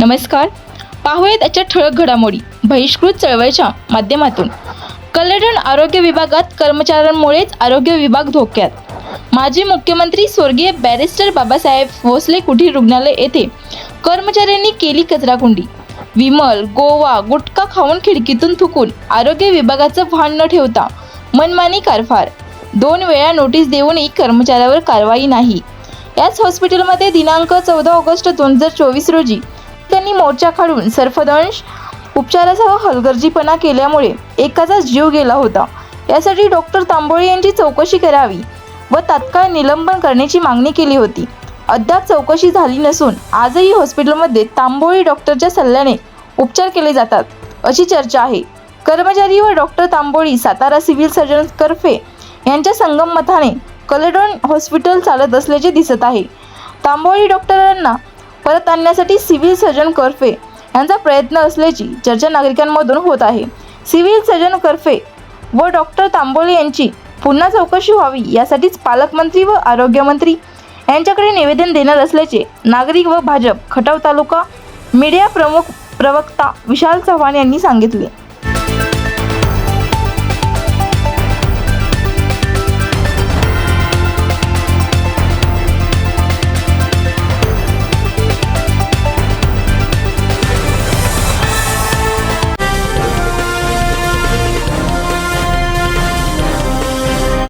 नमस्कार. पाहूयात याच्या ठळक घडामोडी. बहिष्कृत चळवळीच्या माध्यमातून. कल्याण आरोग्य विभागात कर्मचाऱ्यांमुळेच आरोग्य विभाग धोक्यात. माजी मुख्यमंत्री स्वर्गीय बॅरिस्टर बाबासाहेब भोसले कुठीर रुग्णालय येथे? कर्मचाऱ्यांनी केली कचराकुंडी. विमल गोवा गुटखा खाऊन खिडकीतून थुकून आरोग्य विभागाचं भान न ठेवता मनमानी कारभार. दोन वेळा नोटीस देऊनही कर्मचाऱ्यावर कारवाई नाही. याच हॉस्पिटलमध्ये दिनांक चौदा ऑगस्ट दोन हजार चोवीस रोजी त्यांनी मोर्चा काढून सर्फदंश उपचारासह हलगर्जीपणा केल्यामुळे एकाचा जीव गेला होता. यासाठी डॉक्टर तांबोळे यांची चौकशी करावी व तात्काळ निलंबन करण्याची मागणी केली होती. अद्याप चौकशी झाली नसून आजही हॉस्पिटलमध्ये तांबोळी डॉक्टरच्या सल्ल्याने उपचार केले जातात अशी चर्चा आहे. कर्मचारी व doctor Tamboli Satara civil surgeon कर्फे यांच्या संगमताने कलेडॉन हॉस्पिटल चालत असल्याचे दिसत आहे. तांबोळी डॉक्टरांना परत आणण्यासाठी सिव्हिल सर्जन कर्फे यांचा प्रयत्न असल्याची चर्चा नागरिकांमधून होत आहे. सिव्हिल सर्जन कर्फे व डॉक्टर तांबोळे यांची पुन्हा चौकशी व्हावी यासाठीच पालकमंत्री व आरोग्यमंत्री यांच्याकडे निवेदन देणार असल्याचे नागरिक व भाजप खटाव तालुका मीडिया प्रमुख प्रवक्ता विशाल चव्हाण यांनी सांगितले.